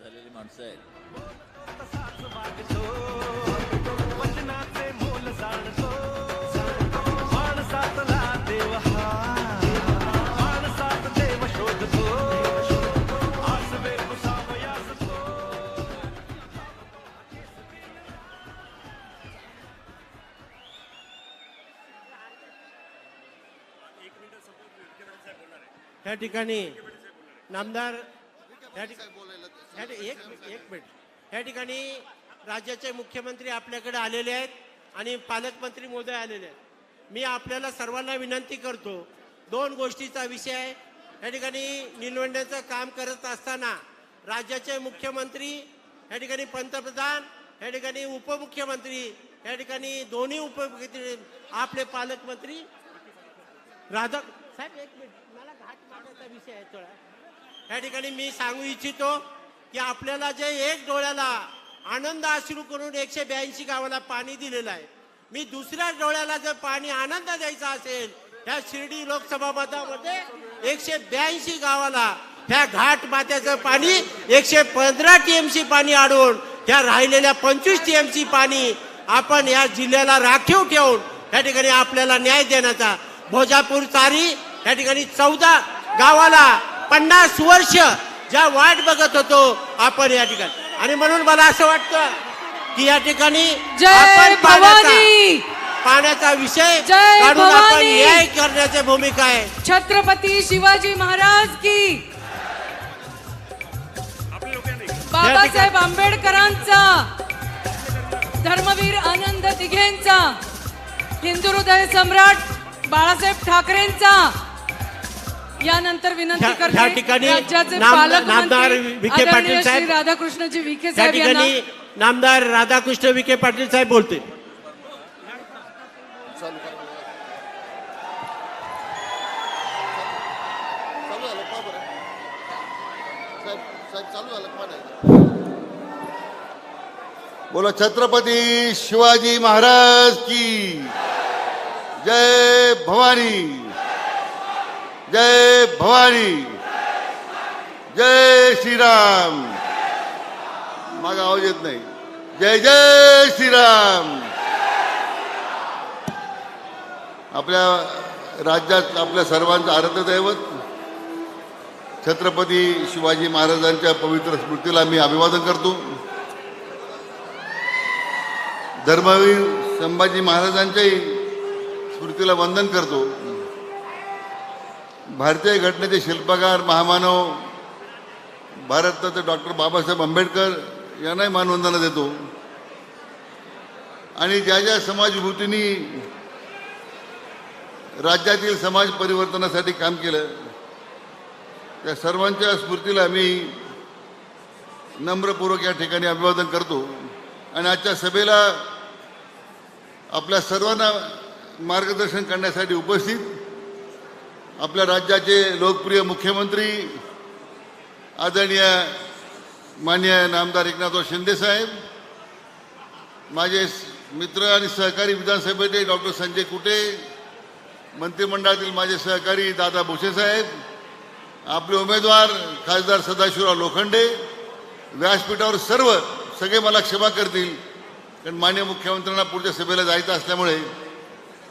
झालेली माणसं आहेत. देव देव शोधतो या ठिकाणी नामदार या ठिकाणी या एक एक मिनिट. या ठिकाणी राज्याचे मुख्यमंत्री आपल्याकडे आलेले आहेत आणि पालकमंत्री मोदय आलेले आहेत. मी आपल्याला सर्वांना विनंती करतो दोन गोष्टीचा विषय आहे. या ठिकाणी निलवंड्याचं काम करत असताना राज्याचे मुख्यमंत्री या ठिकाणी पंतप्रधान या ठिकाणी उपमुख्यमंत्री या ठिकाणी दोन्ही उपमुख्यमंत्री आपले पालकमंत्री. राधा साहेब एक मिनिट मला घाट मारण्याचा विषय आहे थोडा. या ठिकाणी मी सांगू इच्छितो की आपल्याला जे एक डोळ्याला आनंद अश्रू करून एकशे ब्याऐंशी गावाला पाणी दिलेलं आहे. मी दुसऱ्या डोळ्याला जर पाणी आनंद द्यायचा असेल ह्या शिर्डी लोकसभा मतामध्ये एकशे ब्याऐंशी गावाला ह्या घाट मात्याचं पाणी एकशे पंधरा टीएमसी पाणी अडवून ह्या राहिलेल्या पंचवीस टीएमसी पाणी आपण या जिल्ह्याला राखीव ठेवून या ठिकाणी आपल्याला न्याय देण्याचा भोजापूर चारी या ठिकाणी चौदा गावाला पन्नास वर्ष ज्या वाट बघत होतो आपण या ठिकाणी. आणि म्हणून मला असं वाटतं की या ठिकाणी आपण पाण्याचा विषय काढून आपण! न्याय करण्याची भूमिका आहे. छत्रपती शिवाजी महाराज की! बाबासाहेब आंबेडकरांचा धर्मवीर आनंद दिघेंचा हिंदू हृदय सम्राट बाळासाहेब ठाकरेंचा यानंतर विनंती ह्या- करते ह्या ठिकाणी राज्याचे नाम- नामदार पालकमंत्री विखे आदरणीय पाटील श्री साहेब- राधाकृष्णजी विखे त्या साहेब यांना ठिकाणी नामदार राधाकृष्ण विखे पाटील साहेब बोलते. चालू झालं का बरं साहेब साहेब चालू झालं का नाही बोला छत्रपती शिवाजी महाराज की जय भवानी. जय भवानी। जय श्रीराम। माग आवाज येत नाही. जय जय श्रीराम। आपल्या राज्यात आपल्या सर्वांचं आराध्य दैवत छत्रपती शिवाजी महाराजांच्या पवित्र स्मृतीला मी अभिवादन करतो. धर्मवीर संभाजी महाराजांच्याही स्मृतीला वंदन करतो. भारतीय घटनेचे शिल्पकार महामानव भारतरत्न डॉक्टर बाबासाहेब आंबेडकर यांनाही मानवंदना देतो. आणि ज्या ज्या समाजभूतींनी राज्यातील समाज परिवर्तनासाठी काम केलं त्या सर्वांच्या स्मृतीला मी नम्रपूर्वक या ठिकाणी अभिवादन करतो. आणि आजच्या सभेला आपल्या सर्वांना मार्गदर्शन करण्यासाठी उपस्थित आपल्या राज्याचे लोकप्रिय मुख्यमंत्री आदरणीय मान्य नामदार एकनाथराव शिंदे साहेब माझे मित्र आणि सहकारी विधानसभेचे डॉक्टर संजय कुटे मंत्रिमंडळातील माझे सहकारी दादा भुसे साहेब आपले उमेदवार खासदार सदाशिवराव लोखंडे व्यासपीठावर सर्व सगळे मला क्षमा करतील. कारण मान्य मुख्यमंत्र्यांना पुढच्या सभेला जायचं असल्यामुळे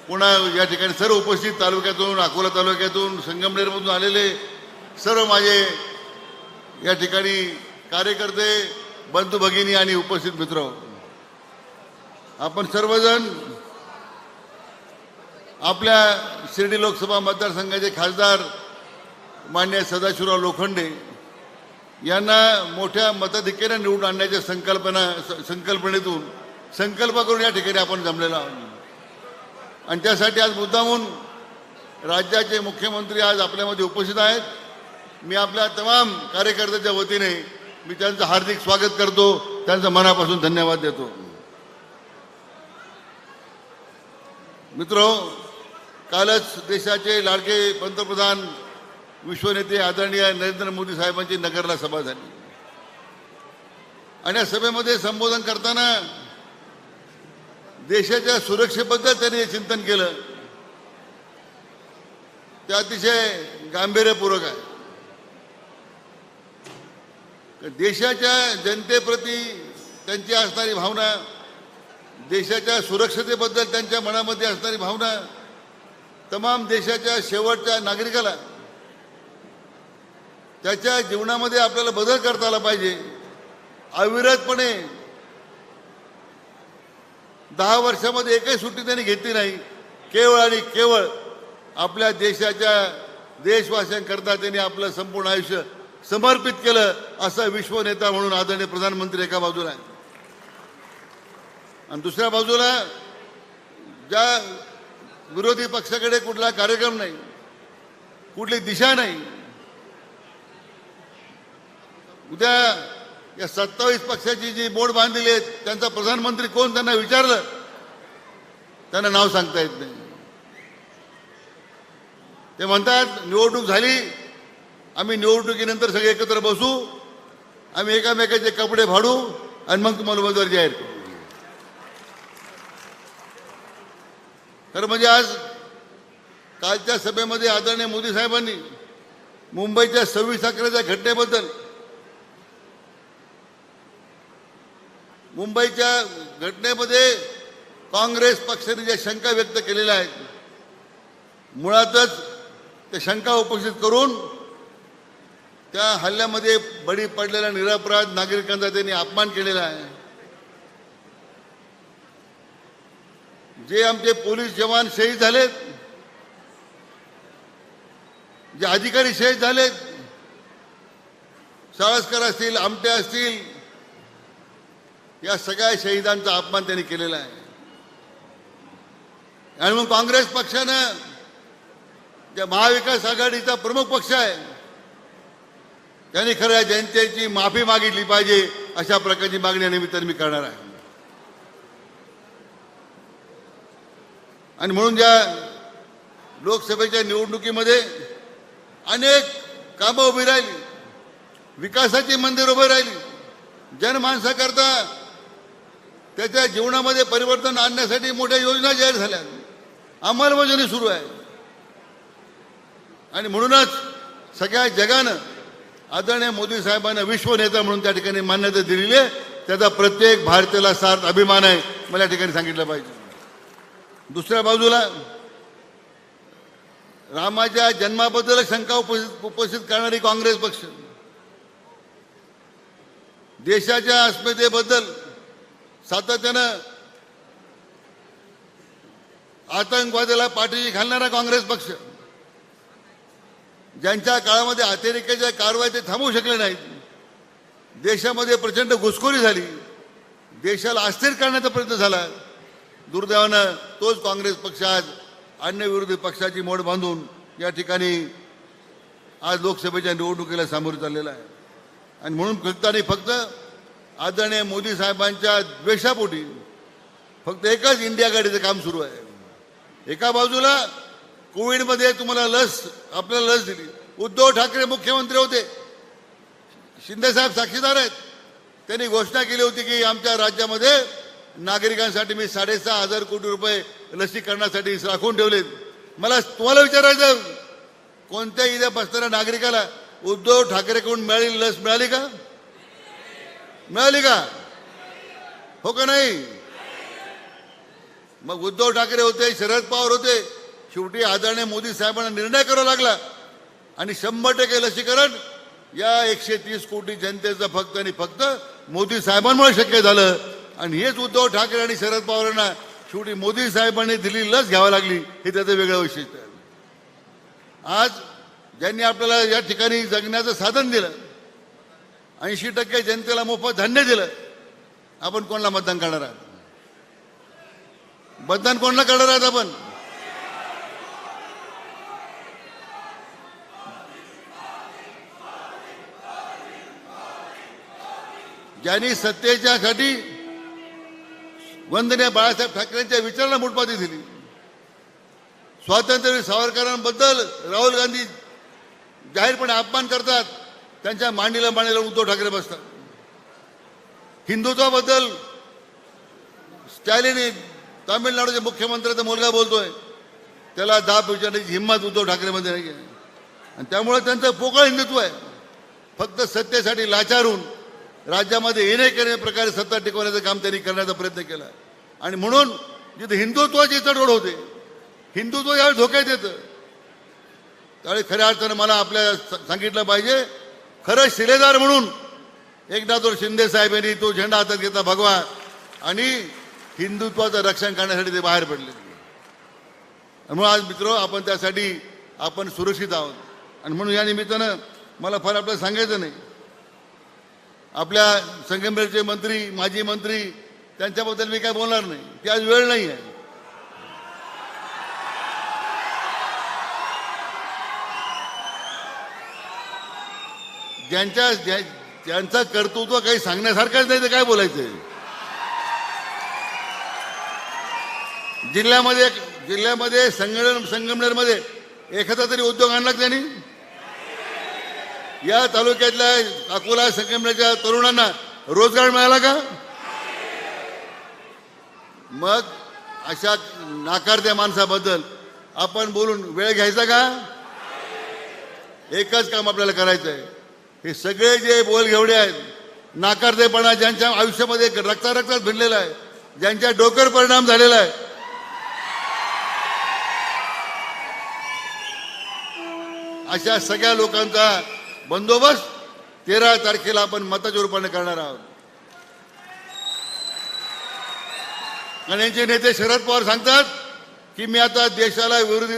पुन्हा या ठिकाणी सर्व उपस्थित तालुक्यातून अकोला तालुक्यातून संगमनेरमधून आलेले सर्व माझे या ठिकाणी कार्यकर्ते बंधू भगिनी आणि उपस्थित मित्र. आपण सर्वजण आपल्या शिर्डी लोकसभा मतदारसंघाचे खासदार मान्य सदाशिवराव लोखंडे यांना मोठ्या मताधिक्याने निवडून आणण्याच्या संकल्पना संकल्पनेतून संकल्प करून या ठिकाणी आपण जमलेलो आहोत. आणि त्यासाठी आज मुद्दामून राज्याचे मुख्यमंत्री आज आपल्यामध्ये उपस्थित आहेत. मी आपल्या तमाम कार्यकर्त्याच्या वतीने मी त्यांचं हार्दिक स्वागत करतो. त्यांचं मनापासून धन्यवाद देतो. मित्र कालच देशाचे लाडके पंतप्रधान विश्वनेते आदरणीय नरेंद्र मोदी साहेबांची नगरला सभा झाली. आणि या सभेमध्ये संबोधन करताना देशाच्या सुरक्षेबद्दल त्यांनी चिंतन केलं. ते अतिशय गांभीर्यपूर्वक आहे. देशाच्या जनतेप्रती त्यांची असणारी भावना देशाच्या सुरक्षतेबद्दल त्यांच्या मनामध्ये असणारी भावना तमाम देशाच्या शेवटच्या नागरिकाला त्याच्या जीवनामध्ये आपल्याला बदल करता आला पाहिजे. अविरतपणे दहा वर्षामध्ये एकही सुट्टी त्यांनी घेतली नाही. केवळ आणि केवळ आपल्या देशाच्या देशवासियांकरता त्यांनी आपलं संपूर्ण आयुष्य समर्पित केलं असा विश्वनेता म्हणून आदरणीय प्रधानमंत्री एका बाजूला आहे आणि दुसऱ्या बाजूला ज्या विरोधी पक्षाकडे कुठला कार्यक्रम नाही कुठली दिशा नाही उद्या या सत्तावीस पक्षाची जी बोर्ड बांधलेली आहेत त्यांचा प्रधानमंत्री कोण त्यांना विचारलं? त्यांना नाव सांगता येत नाही. ते म्हणतात निवडणूक झाली आम्ही निवडणुकीनंतर सगळे एकत्र बसू आम्ही एकामेकाचे कपडे फाडू आणि मग तुम्हाला उमेदवारी जाहीर करू. तर म्हणजे आज कालच्या सभेमध्ये आदरणीय मोदी साहेबांनी मुंबईच्या सव्वीस अकराच्या घटनेबद्दल मुंबईच्या घटनेमध्ये काँग्रेस पक्षाने ज्या शंका व्यक्त केलेल्या आहेत मुळातच त्या शंका उपस्थित करून त्या हल्ल्यामध्ये बळी पडलेल्या निरपराध नागरिकांचा त्यांनी अपमान केलेला आहे. जे आमचे पोलीस जवान शहीद झालेत जे अधिकारी शहीद झालेत साळसकर असतील आमटे असतील या सगळ्या शहीदांचा अपमान त्यांनी केलेला आहे. आणि मग काँग्रेस पक्षानं ज्या महाविकास आघाडीचा प्रमुख पक्ष आहे त्यांनी खरं जनतेची माफी मागितली पाहिजे अशा प्रकारची मागणी या निमित्ताने मी करणार आहे. आणि म्हणून ज्या लोकसभेच्या निवडणुकीमध्ये अनेक कामं उभी राहिली विकासाची मंदिर उभी राहिली जनमानसाकरता त्याच्या जीवनामध्ये परिवर्तन आणण्यासाठी मोठ्या योजना जाहीर झाल्या. अंमलबजावणी सुरू आहे. आणि म्हणूनच सगळ्या जगानं आदरणीय मोदी साहेबांना विश्व नेता म्हणून त्या ठिकाणी मान्यता दिलेली आहे. त्याचा प्रत्येक भारतीयाला सार्थ अभिमान आहे मला या ठिकाणी सांगितलं पाहिजे. दुसऱ्या बाजूला रामाच्या जन्माबद्दल शंका उपस्थित उपस्थित करणारी काँग्रेस पक्ष. देशाच्या अस्मितेबद्दल सातत्यानं आतंकवादाला पाठीशी घालणारा काँग्रेस पक्ष. ज्यांच्या काळामध्ये अतिरेक्याच्या कारवाई ते थांबवू शकले नाहीत. देशामध्ये प्रचंड घुसखोरी झाली. देशाला अस्थिर करण्याचा प्रयत्न झाला. दुर्दैवानं तोच काँग्रेस पक्ष आज अन्य विरोधी पक्षाची मोड बांधून या ठिकाणी आज लोकसभेच्या निवडणुकीला सामोरे चाललेला आहे. आणि म्हणून फक्त आणि फक्त आदरणीय मोदी साहेबांच्या द्वेषापोटी फक्त एकच इंडिया गाडीचं काम सुरू आहे. एका बाजूला कोविडमध्ये तुम्हाला लस आपल्याला लस दिली. उद्धव ठाकरे मुख्यमंत्री होते. शिंदेसाहेब साक्षीदार आहेत. त्यांनी घोषणा केली होती की आमच्या राज्यामध्ये नागरिकांसाठी मी साडेसहा हजार कोटी रुपये लसीकरणासाठी राखून ठेवलेत. मला तुम्हाला विचारायचं कोणत्या इथे बसणाऱ्या नागरिकाला उद्धव ठाकरेकडून मिळाली लस मिळाली का? मिळाली का? हो का नाही? मग उद्धव ठाकरे होते शरद पवार होते शेवटी आदरणीय मोदी साहेबांना निर्णय करावा लागला. आणि शंभर टक्के लसीकरण या एकशे तीस कोटी जनतेचं फक्त आणि फक्त मोदी साहेबांमुळे शक्य झालं. आणि हेच उद्धव ठाकरे आणि शरद पवारांना शेवटी मोदी साहेबांनी दिली लस घ्यावी लागली हे त्याचं वेगळं वैशिष्ट्य आहे. आज ज्यांनी आपल्याला या ठिकाणी जगण्याचं साधन दिलं ऐंशी टक्के जनतेला मोफत धान्य दिलं. आपण कोणाला मतदान करणार आहात? मतदान कोणाला करणार आहात आपण? ज्यांनी सत्तेच्यासाठी वंदनीय बाळासाहेब ठाकरेंच्या विचाराला मुठपाती दिली. स्वातंत्र्यवीर सावरकरांबद्दल राहुल गांधी जाहीरपणे अपमान करतात. त्यांच्या मांडीला मांडीला उद्धव ठाकरे बसतात. हिंदुत्वाबद्दल स्टॅलिन तामिळनाडूचे मुख्यमंत्र्याचा मुलगा बोलतोय. त्याला दाब विचारण्याची हिंमत उद्धव ठाकरेमध्ये नाही आहे. आणि त्यामुळे त्यांचं पोकळ हिंदुत्व आहे. फक्त सत्तेसाठी लाचारून राज्यामध्ये येणे करणे प्रकारे सत्ता टिकवण्याचं काम त्यांनी करण्याचा प्रयत्न केला. आणि म्हणून जिथे हिंदुत्वाची चढवड होते हिंदुत्व यावेळी धोक्यात येतं. त्यावेळी खऱ्या अर्थानं मला आपल्या स- सांगितलं पाहिजे खरं शिलेदार म्हणून एकनाथराव शिंदे साहेब यांनी तो झेंडा हातात घेतला भगवा आणि हिंदुत्वाचं रक्षण करण्यासाठी ते बाहेर पडले. म्हणून आज मित्र आपण त्यासाठी आपण सुरक्षित आहोत. आणि म्हणून या निमित्तानं मला फार आपल्याला सांगायचं नाही. आपल्या संगमेरचे मंत्री माजी मंत्री त्यांच्याबद्दल मी काय बोलणार नाही. ती आज वेळ नाही आहे. ज्यांच्या ज्या- ज्यांचं कर्तृत्व काही सांगण्यासारखंच नाही तर काय बोलायचं? जिल्ह्यामध्ये जिल्ह्यामध्ये संगम संगमनेरमध्ये एखादा तरी उद्योग आणला त्यांनी? या तालुक्यातल्या अकोला संगमनेरच्या तरुणांना रोजगार मिळाला का? मग अशा नाकारत्या माणसाबद्दल आपण बोलून वेळ घ्यायचा का? एकच काम आपल्याला करायचं आहे हे सगळे जे बोल घेवडे आहेत नाकारतेपणा ज्यांच्या आयुष्यामध्ये रक्ता रक्तात भिडलेला आहे ज्यांच्या डोकर परिणाम झालेला आहे. अशा सगळ्या लोकांचा बंदोबस्त तेरा तारखेला आपण मताच्या रूपाने करणार आहोत. आणि यांचे नेते शरद पवार सांगतात की मी आता देशाला विरोधी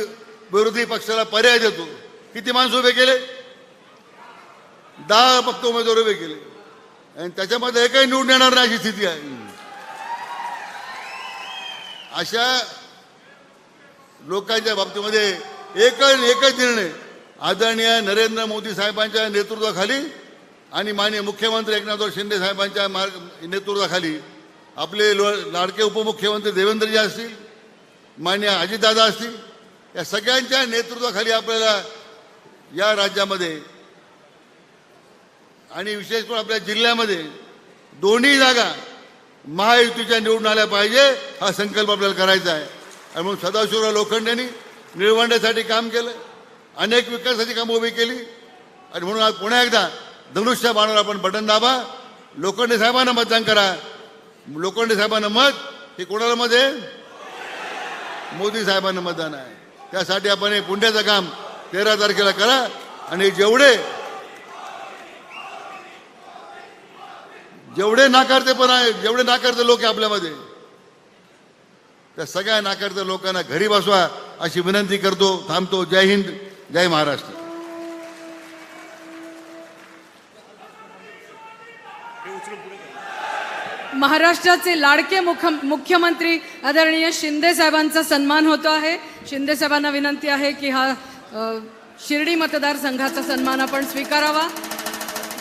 विरोधी पक्षाला पर्याय देतो. किती माणसं उभे केले? दहा फक्त उमेदवार उभे केले. आणि त्याच्यामध्ये एकही निवडून येणार नाही अशी स्थिती आहे. अशा लोकांच्या बाबतीमध्ये एकच एकच निर्णय आदरणीय नरेंद्र मोदी साहेबांच्या नेतृत्वाखाली आणि माननीय मुख्यमंत्री एकनाथराव शिंदे साहेबांच्या मार्ग नेतृत्वाखाली आपले लो लाडके उपमुख्यमंत्री देवेंद्रजी असतील मान्य अजितदादा असतील या सगळ्यांच्या नेतृत्वाखाली आपल्याला या राज्यामध्ये आणि विशेष करून आपल्या जिल्ह्यामध्ये दोन्ही जागा महायुतीच्या निवडून आल्या पाहिजे हा संकल्प आपल्याला करायचा आहे. आणि म्हणून सदाशिवराव लोखंडेंनी निळवंड्यासाठी काम केलं अनेक विकासाची कामं उभी केली. आणि म्हणून आज पुन्हा एकदा धनुष्या बाणावर आपण बटन दाबा. लोखंडे साहेबांना मतदान करा. लोखंडे साहेबांना मत हे कोणाला मत आहे? मोदी साहेबांना मतदान आहे. त्यासाठी आपण हे पुण्याचं काम तेरा तारखेला करा. आणि जेवढे जेवढे नाकारते पण आहे जेवढे नाकारते लोक आहे आपल्यामध्ये. त्या सगळ्या नाकारते लोकांना घरी बसवा अशी विनंती करतो थांबतो. जय हिंद जय महाराष्ट्र. महाराष्ट्राचे लाडके मुख मुख्यमंत्री आदरणीय शिंदे साहेबांचा सन्मान होतो आहे. शिंदे साहेबांना विनंती आहे की हा शिर्डी मतदारसंघाचा सन्मान आपण स्वीकारावा.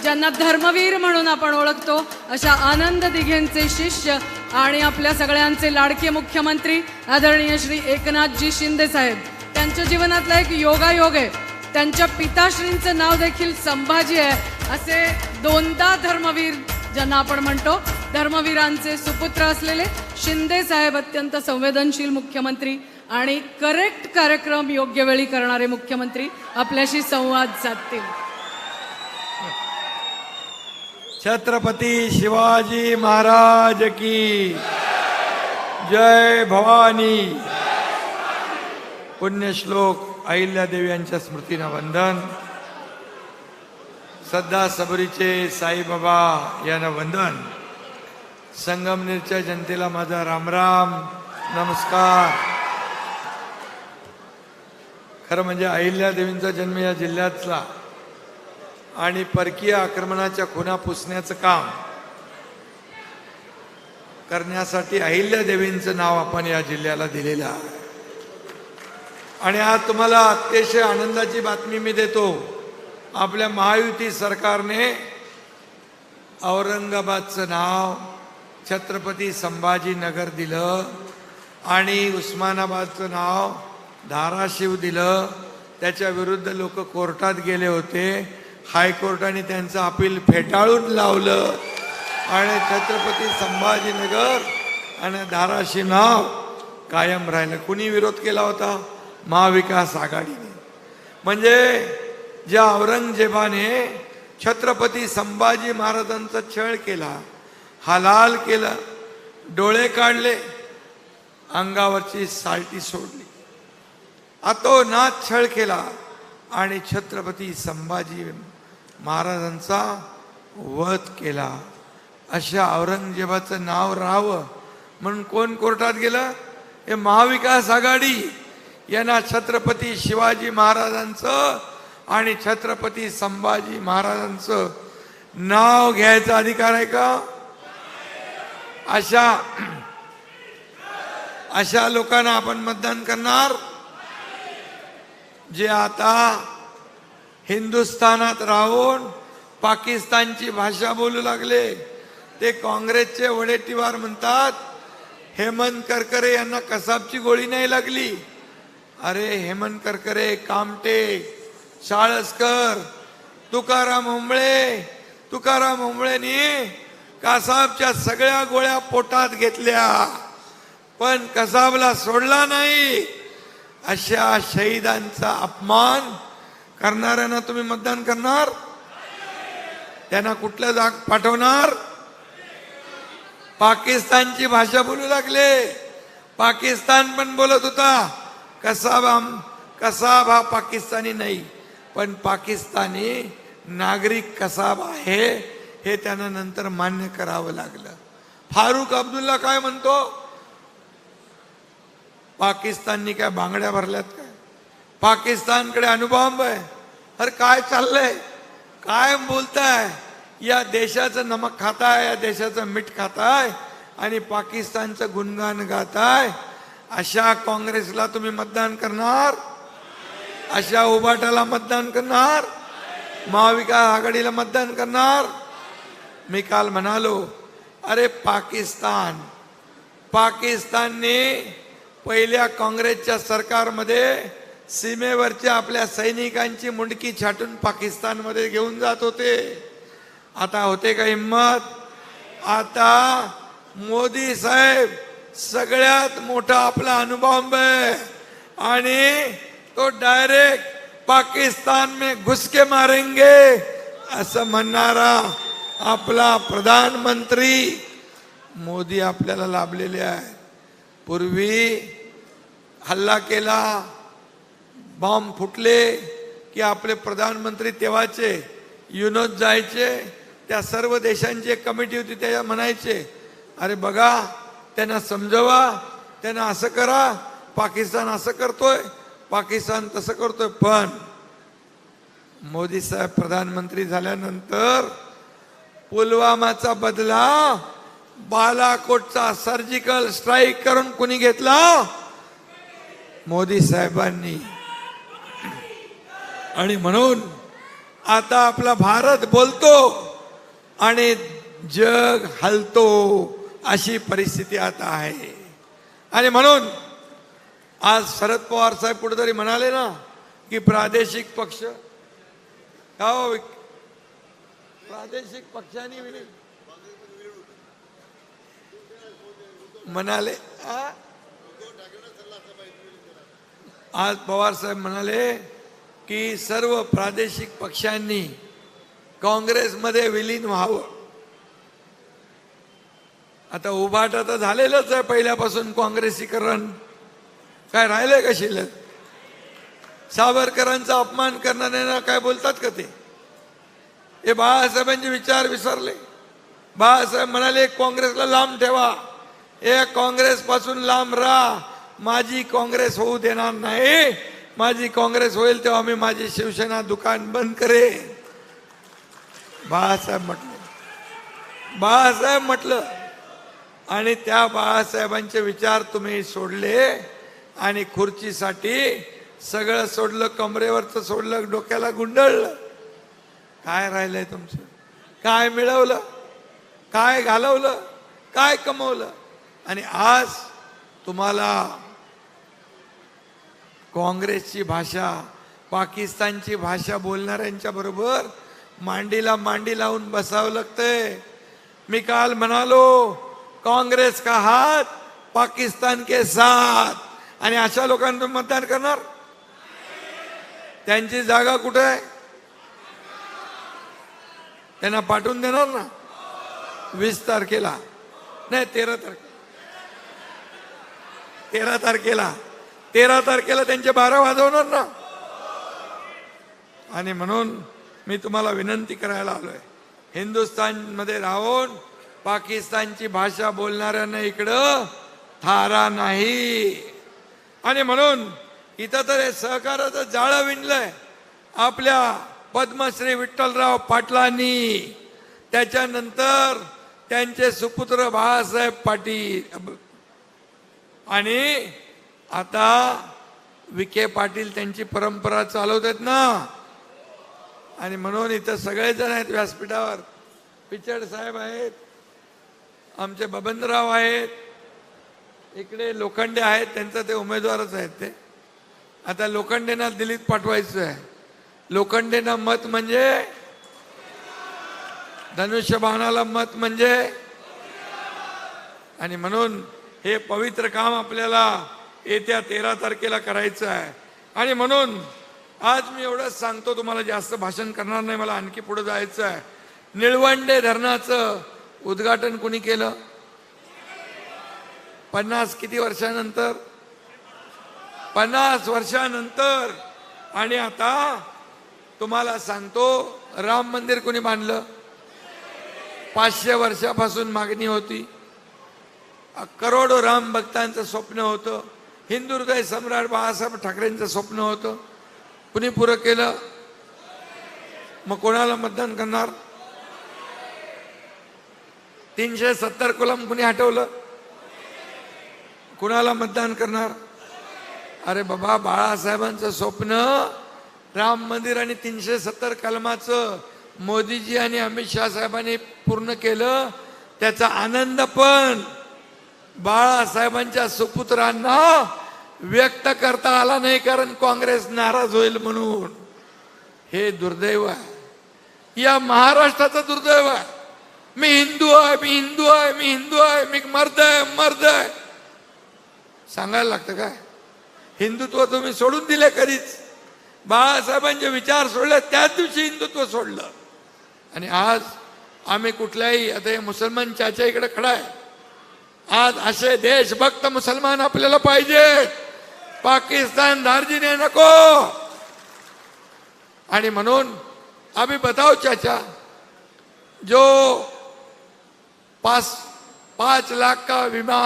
ज्यांना धर्मवीर म्हणून आपण ओळखतो अशा आनंद दिघेंचे शिष्य आणि आपल्या सगळ्यांचे लाडके मुख्यमंत्री आदरणीय श्री एकनाथजी शिंदे साहेब. त्यांच्या जीवनातला एक योगायोग आहे. त्यांच्या पिताश्रींचं नाव देखील संभाजी आहे. असे दोनदा धर्मवीर ज्यांना आपण म्हणतो धर्मवीरांचे सुपुत्र असलेले शिंदे साहेब अत्यंत संवेदनशील मुख्यमंत्री आणि करेक्ट कार्यक्रम योग्य वेळी करणारे मुख्यमंत्री आपल्याशी संवाद साधतील. छत्रपती शिवाजी महाराज की जय भवानी. पुण्यश्लोक अहिल्यादेवी यांच्या स्मृतीनं वंदन. सद्दा सबरीचे साईबाबा यांना वंदन. संगमनेरच्या जनतेला माझा रामराम नमस्कार. खरं म्हणजे अहिल्यादेवींचा जन्म या जिल्ह्यातला. आणि परकीय आक्रमणाच्या खुना पुसण्याचं काम करण्यासाठी अहिल्या देवींचं नाव आपण या जिल्ह्याला दिलेलं आहे. आणि आज तुम्हाला अतिशय आनंदाची बातमी मी देतो. आपल्या महायुती सरकारने औरंगाबादचं नाव छत्रपती संभाजीनगर दिलं आणि उस्मानाबादचं नाव धाराशिव दिलं. त्याच्या विरुद्ध लोक कोर्टात गेले होते. हायकोर्टाने त्यांचं अपील फेटाळून लावलं. आणि छत्रपती संभाजीनगर आणि धाराशी नाव कायम राहिलं. कुणी विरोध केला होता? महाविकास आघाडीने. म्हणजे ज्या औरंगजेबाने छत्रपती संभाजी महाराजांचा छळ केला हलाल केला डोळे काढले अंगावरची सालटी सोडली. अतोनात छळ केला आणि छत्रपती संभाजी महाराजांचा वध केला. अशा औरंगजेबाचं नाव राहावं म्हणून कोण कोर्टात गेलं? हे महाविकास आघाडी. यांना छत्रपती शिवाजी महाराजांचं आणि छत्रपती संभाजी महाराजांचं नाव घ्यायचा अधिकार आहे का? अशा अशा लोकांना आपण मतदान करणार? जे आता हिंदुस्थानात राहून पाकिस्तानची भाषा बोलू लागले. ते काँग्रेसचे वडेट्टीवार म्हणतात हेमंत करकरे यांना कसाबची गोळी नाही लागली. अरे हेमंत करकरे कामटे शाळसकर तुकाराम होंबळे तुकाराम होंबळेनी कासाबच्या सगळ्या गोळ्या पोटात घेतल्या. पण कसाबला सोडला नाही. अशा शहीदांचा अपमान करणाऱ्यांना तुम्ही मतदान करणार? त्यांना कुठल्या जाग पाठवणार? पाकिस्तानची भाषा बोलू लागले. पाकिस्तान पण बोलत होता. कसाब भा कसाब हा पाकिस्तानी नाही पण पाकिस्तानी नागरिक कसाब आहे हे त्यांना नंतर मान्य करावं लागलं. फारुख अब्दुल्ला काय म्हणतो? पाकिस्ताननी काय बांगड्या भरल्यात काय पाकिस्तानकडे अणुबॉम्ब आहे. अरे काय चाललंय? काय बोलताय? या देशाचं नमक खाताय या देशाचं मीठ खाताय आणि पाकिस्तानचं गुणगान गाताय. अशा काँग्रेसला तुम्ही मतदान करणार? अशा उबाटाला मतदान करणार? महाविकास आघाडीला मतदान करणार? मी काल म्हणालो अरे पाकिस्तान पाकिस्तानने पहिल्या काँग्रेसच्या सरकारमध्ये सीमेवरच्या आपल्या सैनिकांची मुंडकी छाटून पाकिस्तानमध्ये घेऊन जात होते. आता होते का हिंमत आता मोदी साहेब सगळ्यात मोठा आपला अनुभव आहे. आणि तो डायरेक्ट पाकिस्तान में घुस के मारेंगे असं म्हणणारा आपला प्रधानमंत्री मोदी आपल्याला लाभलेले आहेत. पूर्वी हल्ला केला बॉम्ब फुटले की आपले प्रधानमंत्री तेव्हाचे युनोत जायचे त्या सर्व देशांची एक कमिटी होती त्या म्हणायचे अरे बघा त्यांना समजवा त्यांना असं करा पाकिस्तान असं करतोय पाकिस्तान तसं करतोय. पण मोदी साहेब प्रधानमंत्री झाल्यानंतर पुलवामाचा बदला बालाकोटचा सर्जिकल स्ट्राईक करून कुणी घेतला? मोदी साहेबांनी. आणि म्हणून आता आपला भारत बोलतो आणि जग हलतो अशी परिस्थिती आता आहे आणि म्हणून आज शरद पवार साहेब कुठेतरी म्हणाले ना की प्रादेशिक पक्ष का हो? प्रादेशिक पक्षांनी विली- म्हणाले आज पवार साहेब म्हणाले की सर्व प्रादेशिक पक्षांनी काँग्रेसमध्ये विलीन व्हावं. आता उभाट तर झालेलंच आहे पहिल्यापासून काँग्रेसीकरण. काय राहिलंय का शिल्लक? सावरकरांचा अपमान करणाऱ्यांना काय बोलतात का ते? हे बाळासाहेबांचे विचार विसरले. बाळासाहेब म्हणाले काँग्रेसला लांब ठेवा. हे काँग्रेस पासून लांब राहा. माझी काँग्रेस होऊ देणार नाही. माझी काँग्रेस होईल तेव्हा मी माझी शिवसेना दुकान बंद करे बाळासाहेब म्हटलं. बाळासाहेब म्हटलं आणि त्या बाळासाहेबांचे विचार तुम्ही सोडले आणि खुर्चीसाठी सगळं सोडलं कमरेवरचं सोडलं डोक्याला गुंडळलं. काय राहिलंय तुमचं? काय मिळवलं? काय घालवलं? काय कमवलं? आणि आज तुम्हाला काँग्रेसची भाषा पाकिस्तानची भाषा बोलणाऱ्यांच्या बरोबर मांडीला मांडी लावून बसावं लागतंय. मी काल म्हणालो काँग्रेस का हात पाकिस्तान के साथ. आणि अशा लोकांना मतदान करणार? त्यांची जागा कुठे आहे? त्यांना पाठवून देणार ना? वीस तारखेला. नाही तेरा तारखे तेरा तारखेला. तेरा तारखेला त्यांचे बारा वाजवणार ना. आणि म्हणून मी तुम्हाला विनंती करायला आलोय. हिंदुस्थानमध्ये राहून पाकिस्तानची भाषा बोलणाऱ्यांना इकडं थारा नाही. आणि म्हणून इथं तर हे सहकाराचं जाळं विणलंय. आपल्या पद्मश्री विठ्ठलराव पाटलांनी. त्याच्यानंतर त्यांचे सुपुत्र बाळासाहेब पाटील. आणि आता विखे पाटील त्यांची परंपरा चालवत आहेत ना? आणि म्हणून इथं सगळेजण आहेत व्यासपीठावर. पिचड साहेब आहेत आमचे बबनराव आहेत इकडे लोखंडे आहेत त्यांचं ते उमेदवारच आहेत ते. आता लोखंडेंना दिल्लीत पाठवायचं आहे. लोखंडेंना मत म्हणजे? धनुष्यबाणाला मत म्हणजे? आणि म्हणून हे पवित्र काम आपल्याला येत्या तेरा तारखेला करायचं आहे. आणि म्हणून आज मी एवढंच सांगतो तुम्हाला जास्त भाषण करणार नाही मला आणखी पुढे जायचं आहे. निळवंडे धरणाचं उद्घाटन कुणी केलं? पन्नास किती वर्षानंतर? पन्नास वर्षानंतर. आणि आता तुम्हाला सांगतो राम मंदिर कोणी बांधलं? पाचशे वर्षापासून मागणी होती. करोडो राम भक्तांचं स्वप्न होतं. हिंदू सम्राट बाळासाहेब ठाकरेंचं स्वप्न होतं. कुणी पुरं केलं? मग कोणाला मतदान करणार? तीनशे सत्तर कलम कुणी हटवलं? कुणाला मतदान करणार? अरे बाबा बाळासाहेबांचं स्वप्न राम मंदिर आणि तीनशे सत्तर कलमाचं मोदीजी आणि अमित शहा साहेबांनी पूर्ण केलं. त्याचा आनंद पण बाळासाहेबांच्या सुपुत्रांना व्यक्त करता आला नाही कारण काँग्रेस नाराज होईल म्हणून. हे दुर्दैव आहे. या महाराष्ट्राचं दुर्दैव आहे. मी हिंदू आहे मी हिंदू आहे मी हिंदू आहे मी मर्द आहे मर्द आहे. सांगायला लागतं काय? हिंदुत्व तुम्ही सोडून दिले कधीच. बाळासाहेबांचे विचार सोडले त्याच दिवशी हिंदुत्व सोडलं. आणि आज आम्ही कुठल्याही आता हे मुसलमान चाच्या इकडे खडा आहे. आज असे देशभक्त मुसलमान आपल्याला पाहिजेत. पाकिस्तान दार्जिने नको. आणि म्हणून अभी बताओ चाचा जो पास पाच लाख का विमा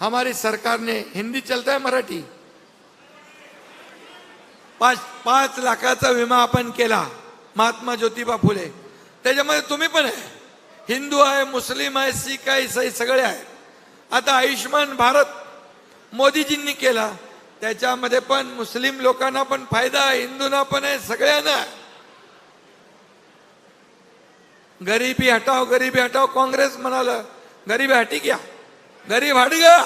हमारी सरकार ने हिंदी चलता है मराठी? पाच पाच लाखाचा विमा आपण केला महात्मा ज्योतिबा फुले. त्याच्यामध्ये तुम्ही पण आहे. हिंदू आहे मुस्लिम आहे सिख आहे सगळे आहे. आता आयुष्यमान भारत मोदीजींनी केला. त्याच्यामध्ये पण मुस्लिम लोकांना पण फायदा आहे हिंदूंना पण आहे सगळ्यांना गरिबी हटाव गरिबी हटाव काँग्रेस म्हणाल गरीबी हटी घ्या गरीब हट गा.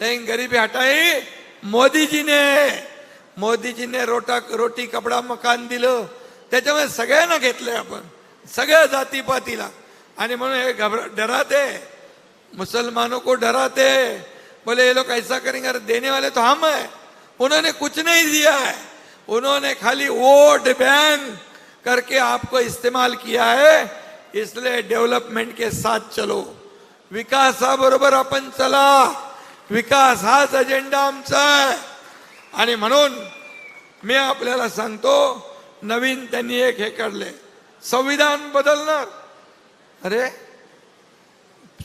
गरिबी गरीबी हटाई मोदीजीने. मोदीजीने रोटा रोटी कपडा मकान दिलं. त्याच्यामध्ये सगळ्यांना घेतलंय आपण सगळ्या जातीपातीला. आणि म्हणून हे घबरा डराते. मुसलमानो को डराते. बोले ये लोग ऐसा करेंगे अरे देने वाले तो हम है। उन्होंने कुछ नहीं दिया है। उन्होंने खाली वोट बैंक करके आपको इस्तेमाल किया है। इसलिए डेव्हलपमेंट के साथ चलो। विकासाबरोबर आपण चला। विकास हाच अजेंडा आमचा आहे आणि म्हणून मी आपल्याला सांगतो नवीन त्यांनी एक हे काढले. संविधान बदलणार. अरे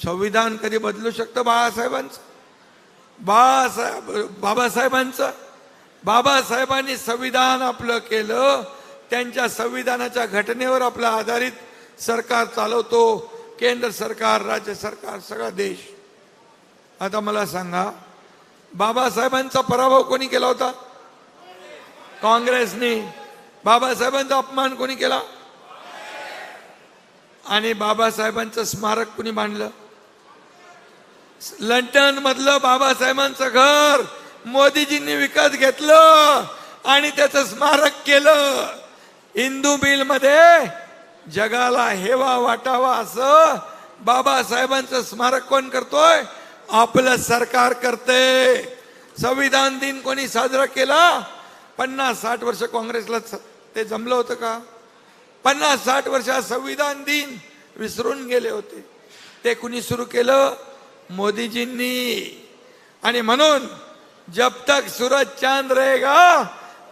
संविधान कधी बदलू शकतं बाळासाहेबांचं? बाळासाहेब बाबासाहेबांचं बाबासाहेबांनी संविधान आपलं केलं. त्यांच्या संविधानाच्या घटनेवर आपलं आधारित सरकार चालवतो. केंद्र सरकार राज्य सरकार सगळा देश. आता मला सांगा बाबासाहेबांचा पराभव कोणी केला होता? काँग्रेसने. बाबासाहेबांचा अपमान कोणी केला? आणि बाबासाहेबांचं स्मारक कुणी बांधलं? लंडन मधलं बाबासाहेबांचं घर मोदीजींनी विकत घेतलं आणि त्याचं स्मारक केलं. हिंदू बिलमध्ये जगाला हेवा वाटावा असं बाबासाहेबांचं स्मारक कोण करतोय? आपलं सरकार करते. संविधान दिन कोणी साजरा केला? पन्नास साठ वर्ष काँग्रेसला ते जमलं होतं का? पन्नास साठ वर्षात संविधान दिन विसरून गेले होते. ते कुणी सुरू केलं? मोदीजींनी. आणि म्हणून जब तक सूरज चांद रहेगा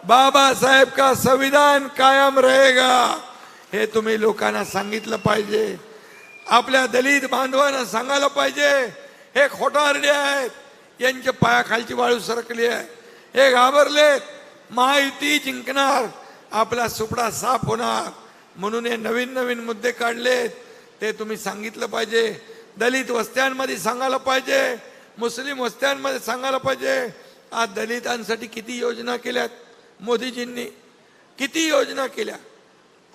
बाबासाहेब का संविधान कायम रहेगा. हे तुम्ही लोकांना सांगितलं पाहिजे. आपल्या दलित बांधवांना सांगायला पाहिजे. हे खोटारडे आहेत. यांच्या पायाखालची वाळू सरकली आहे. हे घाबरलेत. महायुती जिंकणार. आपला सुपडा साफ होणार. म्हणून हे नवीन नवीन मुद्दे काढलेत. ते तुम्ही सांगितलं पाहिजे. दलित वस्त्यांमध्ये सांगायला पाहिजे मुस्लिम वस्त्यांमध्ये सांगायला पाहिजे. आज दलितांसाठी किती योजना केल्यात? मोदीजींनी किती योजना केल्या?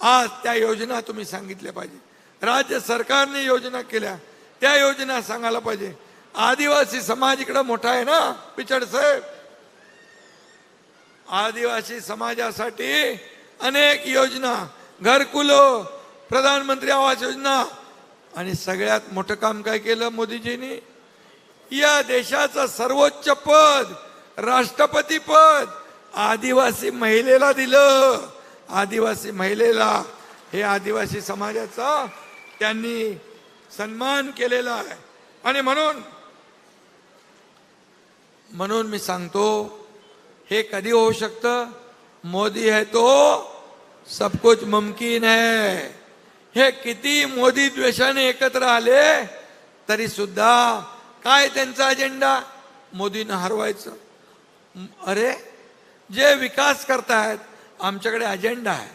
आज त्या योजना तुम्ही सांगितल्या पाहिजे. राज्य सरकारने योजना केल्या त्या योजना सांगायला पाहिजे. आदिवासी समाज इकडं मोठा आहे ना पिचड साहेब? आदिवासी समाजासाठी अनेक योजना घरकुलो प्रधानमंत्री आवास योजना आणि सगळ्यात मोठं काम काय केलं मोदीजींनी? या देशाचं सर्वोच्च पद राष्ट्रपती पद आदिवासी महिलेला दिलं. आदिवासी महिलेला हे आदिवासी समाजाचा त्यांनी सन्मान केलेला आहे. आणि म्हणून म्हणून मी सांगतो हे कधी होऊ शकतं? मोदी है तो सब कुछ मुमकिन है. हे किती मोदी द्वेषाने एकत्र आले तरी सुद्धा काय त्यांचा अजेंडा मोदीनं हरवायचं. अरे जे विकास करतायत आमच्याकडे अजेंडा आहे.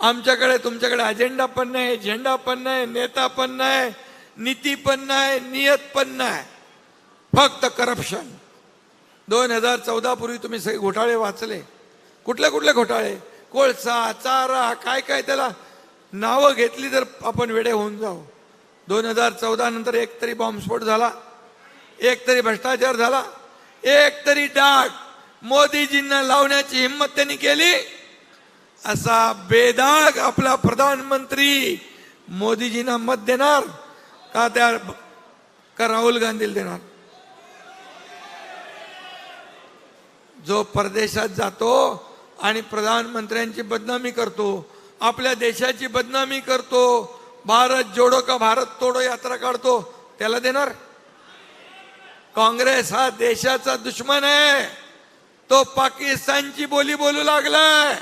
आमच्याकडे तुमच्याकडे अजेंडा पण नाही झेंडा पण नाही नेता पण नाही नीती पण नाही नियत पण नाही. फक्त करप्शन दोन हजार चौदा पूर्वी तुम्ही सगळे घोटाळे वाचले. कुठले कुठले घोटाळे? कोळसा चारा काय काय त्याला नावं घेतली तर आपण वेडे होऊन जाऊ. दोन हजार चौदा नंतर एक तरी बॉम्बस्फोट झाला. एक तरी भ्रष्टाचार झाला. एक तरी डाग मोदीजींना लावण्याची हिंमत त्यांनी केली. असा बेदाग आपला प्रधानमंत्री मोदीजींना मत देणार का त्या का राहुल गांधीला देणार? जो परदेशात जातो आणि प्रधानमंत्र्यांची बदनामी करतो आपल्या देशाची बदनामी करतो भारत जोडो का भारत तोडो यात्रा काढतो त्याला देणार? काँग्रेस हा देशाचा दुश्मन आहे. तो पाकिस्तानची बोली बोलू लागलाय.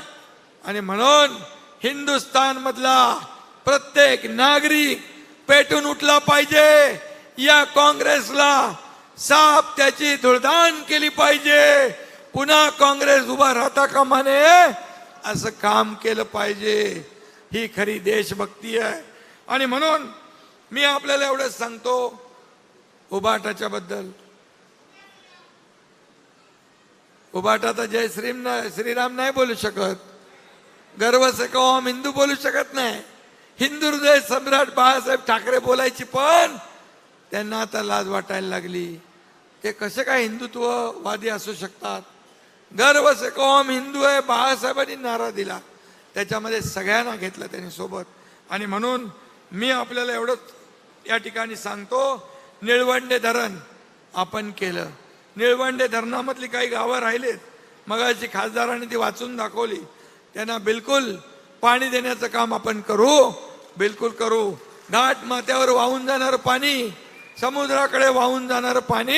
आणि म्हणून हिंदुस्तान मधला प्रत्येक नागरिक पेटून उठला पाहिजे. या काँग्रेसला साप त्याची धुळदान केली पाहिजे. पुन्हा काँग्रेस उभा राहता कामा नये. असं काम केलं पाहिजे. ही खरी देशभक्ती आहे. आणि म्हणून मी आपल्याला एवढंच सांगतो उबाटाच्या बद्दल. उबाटा तर जय श्रीम ना- श्रीराम नाही बोलू शकत. गर्व से कहो हिंदू बोलू शकत नाही. हिंदू हृदय सम्राट बाळासाहेब ठाकरे बोलायची पण त्यांना आता लाज वाटायला लागली. ते कसे काय हिंदुत्ववादी असू शकतात? गर्व से हिंदू आहे बाळासाहेबांनी नारा दिला. त्याच्यामध्ये सगळ्यांना घेतलं त्यांनी सोबत. आणि म्हणून मी आपल्याला एवढंच या ठिकाणी सांगतो निळवंडे धरण आपण केलं. निळवंडे धरणामधली काही गावं राहिलेत. मगाची खासदारांनी ती वाचून दाखवली. त्यांना बिलकुल पाणी देण्याचं काम आपण करू बिलकुल करू. घाट माथ्यावर वाहून जाणारं पाणी समुद्राकडे वाहून जाणारं पाणी